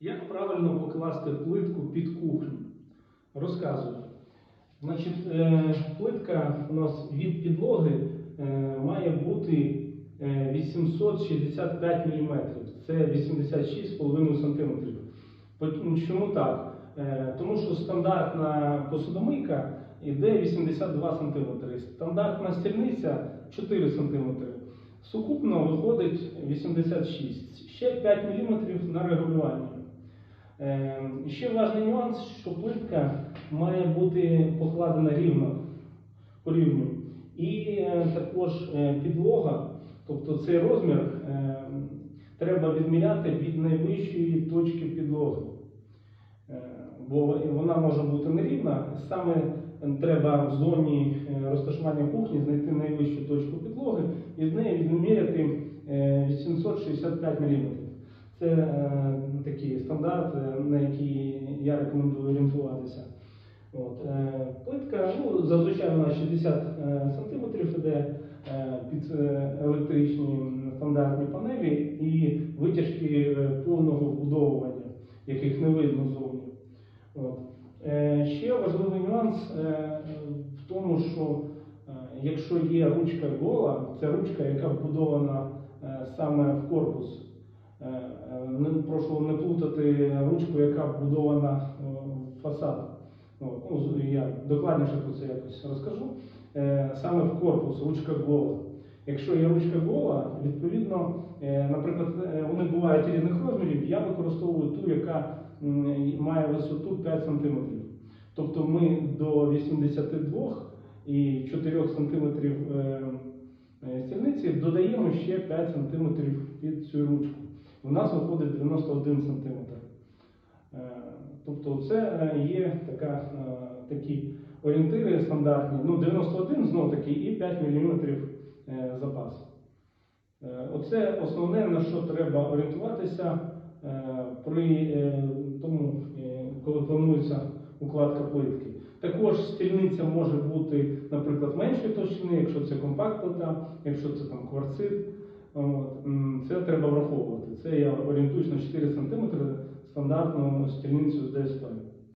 Як правильно покласти плитку під кухню? Розказую. Значить, е, плитка у нас від підлоги е, має бути е, 865 мм. Це 86,5 см. Чому так? Е, Тому що стандартна посудомийка йде 82 см. Стандартна стільниця 4 см. Сукупно виходить 86. Ще 5 мм на регулювання. Е, Ще важний нюанс, що плитка має бути покладена рівно по рівню. І е, також е, підлога, тобто цей розмір е, треба відміряти від найвищої точки підлоги. Е, Бо вона може бути нерівна. Саме треба в зоні розташування кухні знайти найвищу точку підлоги і з неї відміряти е, 865 мм. Це е, такий стандарт, на який я рекомендую орієнтуватися. От, е, плитка, ну, зазвичай вона 60 е, см іде під електричні стандартні панелі і витяжки повного вбудовування, яких не видно зовні. От. Ще важливий нюанс в тому, що якщо є ручка гола, це ручка, яка вбудована саме в корпус. Е, е, Не, прошу не плутати ручку, яка вбудована е, фасад. Ну, я докладніше про це якось розкажу. Е, Саме в корпус, ручка гола. Якщо є ручка гола, відповідно, наприклад, вони бувають різних розмірів, я використовую ту, яка має висоту 5 см. Тобто ми до 82 і 4 см стільниці додаємо ще 5 см під цю ручку. У нас виходить 91 см. Е, Тобто це е, є така, е, такі орієнтири стандартні. Ну, 91 знов таки і 5 мм запас. Оце основне, на що треба орієнтуватися при тому, коли планується укладка плитки. Також стільниця може бути, наприклад, меншої товщини, якщо це компакт-плита, якщо це там кварцит. Це треба враховувати. Це я орієнтуюсь на 4 см стандартну стільницю з ДСП.